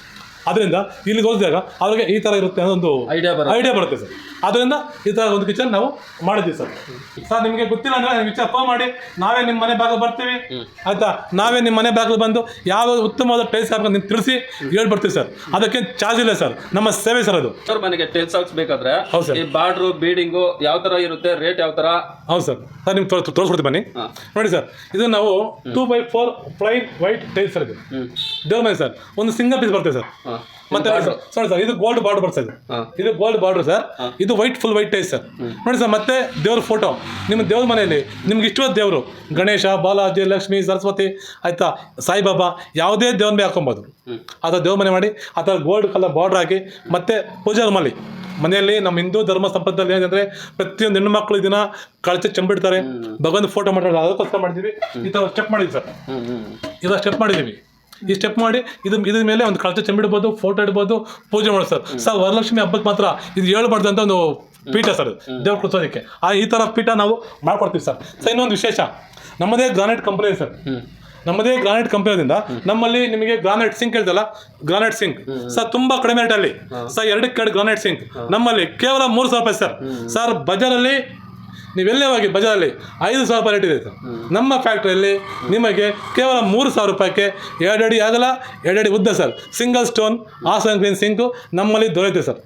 ಅದರಿಂದ ಇಲ್ಲಿ ಹೋದಾಗ ಅವ್ರಿಗೆ ಈ ತರ ಇರುತ್ತೆ ಅನ್ನೋ ಒಂದು ಐಡಿಯಾ ಬರುತ್ತೆ. ಐಡಿಯಾ ಬರುತ್ತೆ ಸರ್. ಅದರಿಂದ ಈ ಥರ ಒಂದು ಕಿಚನ್ ನಾವು ಮಾಡಿದ್ವಿ ಸರ್. ಸರ್ ನಿಮಗೆ ಗೊತ್ತಿಲ್ಲ ಅಂದ್ರೆ ನನಗೆ ವಿಚಾರ ಫೋನ್ ಮಾಡಿ. ನಾವೇ ನಿಮ್ಮ ಮನೆ ಬಾಗಿಲು ಬರ್ತೀವಿ. ಆಯ್ತಾ? ನಾವೇ ನಿಮ್ಮ ಮನೆ ಬಾಗಿಲು ಬಂದು ಯಾವ ಉತ್ತಮವಾದ ಟೈಲ್ಸ್ ಹಾಕಿ ನಿಮ್ಗೆ ತಿಳಿಸಿ ಹೇಳ್ಬರ್ತೀವಿ ಸರ್. ಅದಕ್ಕೆ ಚಾರ್ಜ್ ಇಲ್ಲ ಸರ್. ನಮ್ಮ ಸೇವೆ ಸರ್ ಅದು. ಸರ್ ಮನೆಗೆ ಟೈಲ್ಸ್ ಹಾಕ್ಸ್ಬೇಕಾದ್ರೆ ಹೌದು ಸರ್. ಈ ಬಾರ್ಡ್ರು ಬೀಡಿಂಗು ಯಾವ ತರ ಇರುತ್ತೆ ರೇಟ್ ಯಾವ ತರ? ಹೌದು ಸರ್. ಸರ್ ನಿಮ್ಗೆ ತೋರಿಸ್ ತೋರಿಸ್ಕೊಡ್ತೀವಿ ಬನ್ನಿ. ನೋಡಿ ಸರ್ ಇದು ನಾವು two by four plain white tiles sir ಇದು. ದೇವ್ರ ಮನೆ ಸರ್. ಒಂದು ಸಿಂಗಲ್ ಪೀಸ್ ಬರ್ತೇವೆ ಸರ್. ಮತ್ತೆ ಸಾರಿ ಸರ್ ಇದು ಗೋಲ್ಡ್ ಬಾರ್ಡರ್ ಬರ್ತದೆ ಇದು. ಇದು ಗೋಲ್ಡ್ ಬಾರ್ಡರ್ ಸರ್ ಇದು white full white tiles sir ನೋಡಿ ಸರ್ ಮತ್ತೆ ದೇವ್ರ ಫೋಟೋ ನಿಮ್ಮ ದೇವ್ರ ಮನೆಯಲ್ಲಿ ನಿಮ್ಗೆ ಇಷ್ಟವಾದ ದೇವರು ಗಣೇಶ ಬಾಲಾಜಿ ಲಕ್ಷ್ಮಿ ಸರಸ್ವತಿ ಆಯ್ತಾ? ಸಾಯಿಬಾಬಾ ಯಾವುದೇ ದೇವ್ರನ್ನ ಹಾಕೊಬೋದು ಆ ಥರ ದೇವ್ರ ಮನೆ ಮಾಡಿ ಆ ಥರ ಗೋಲ್ಡ್ ಕಲರ್ ಬಾರ್ಡರ್ ಹಾಕಿ ಮತ್ತೆ ಪೂಜಾ ರೂಮಲ್ಲಿ ಮನೆಯಲ್ಲಿ ನಮ್ಮ ಹಿಂದೂ ಧರ್ಮ ಸಂಪ್ರದಾಯದಲ್ಲಿ ಏನಂದ್ರೆ ಪ್ರತಿಯೊಂದು ಹೆಣ್ಣು ಮಕ್ಕಳು ಇದನ್ನ ಕಳಚೆ ಚಂಬಿಡ್ತಾರೆ. ಭಗವಂತ ಫೋಟೋ ಮಾಡ್ತಾರೆ. ಅದಕ್ಕೋಸ್ಕರ ಮಾಡಿದ್ದೀವಿ ಈ ಥರ ಸ್ಟೆಪ್ ಮಾಡಿದ್ವಿ ಸರ್ ಇದು ಸ್ಟೆಪ್ ಮಾಡಿದ್ದೀವಿ ಈ ಸ್ಟೆಪ್ ಮಾಡಿ ಇದು ಇದ್ರ ಮೇಲೆ ಒಂದು ಕಳಚ ಚೆಂಬಿಡ್ಬೋದು ಫೋಟೋ ಇಡ್ಬೋದು ಪೂಜೆ ಮಾಡೋದು ಸರ್. ಸರ್ ವರಲಕ್ಷ್ಮಿ ಹಬ್ಬಕ್ಕೆ ಮಾತ್ರ ಇದು ಹೇಳ್ಬಾರ್ದು ಅಂತ ಒಂದು ಪೀಠ ಸರ್ ದೇವ್ರ ಕೃತೋದಕ್ಕೆ ಆ ಈ ಥರ ಪೀಠ ನಾವು ಮಾಡ್ಕೊಡ್ತೀವಿ ಸರ್. ಸರ್ ಇನ್ನೊಂದು ವಿಶೇಷ. ನಮ್ಮದೇ ಗ್ರಾನೈಟ್ ಕಂಪನಿ ಸರ್. ನಮ್ಮದೇ ಗ್ರಾನೈಟ್ ಕಂಪನಿಯಿಂದ ನಮ್ಮಲ್ಲಿ ನಿಮಗೆ ಗ್ರಾನೈಟ್ ಸಿಂಕ್ ಹೇಳ್ತಲ್ಲ ಗ್ರಾನೈಟ್ ಸಿಂಕ್ ಸರ್ ತುಂಬಾ ಕಡಿಮೆ ಅಲ್ಲಿ. ಸರ್ ಎರಡಕ್ಕೆ ಎರಡು ಗ್ರಾನೈಟ್ ಸಿಂಕ್ ನಮ್ಮಲ್ಲಿ ಕೇವಲ ಮೂರು ಸಾವಿರ ರೂಪಾಯಿ ಸರ್. ಸರ್ ಬಜಾರಲ್ಲಿ ನೀವೆಲ್ಲೇ ಹೋಗಿ ಬಜಾರಲ್ಲಿ ಐದು ಸಾವಿರ ರೂಪಾಯಿ ರೇಟ್ ಇದೆ ಸರ್. ನಮ್ಮ ಫ್ಯಾಕ್ಟ್ರಿಯಲ್ಲಿ ನಿಮಗೆ ಕೇವಲ ಮೂರು ಸಾವಿರ ರೂಪಾಯಿಗೆ ಎರಡು ಅಡಿ ಆಗಲ್ಲ ಎರಡು ಅಡಿ ಉದ್ದ ಸರ್. ಸಿಂಗಲ್ ಸ್ಟೋನ್ ಆಸನ್ ಗ್ರೀನ್ ಸಿಂಕು ನಮ್ಮಲ್ಲಿ ದೊರೆಯುತ್ತೆ ಸರ್.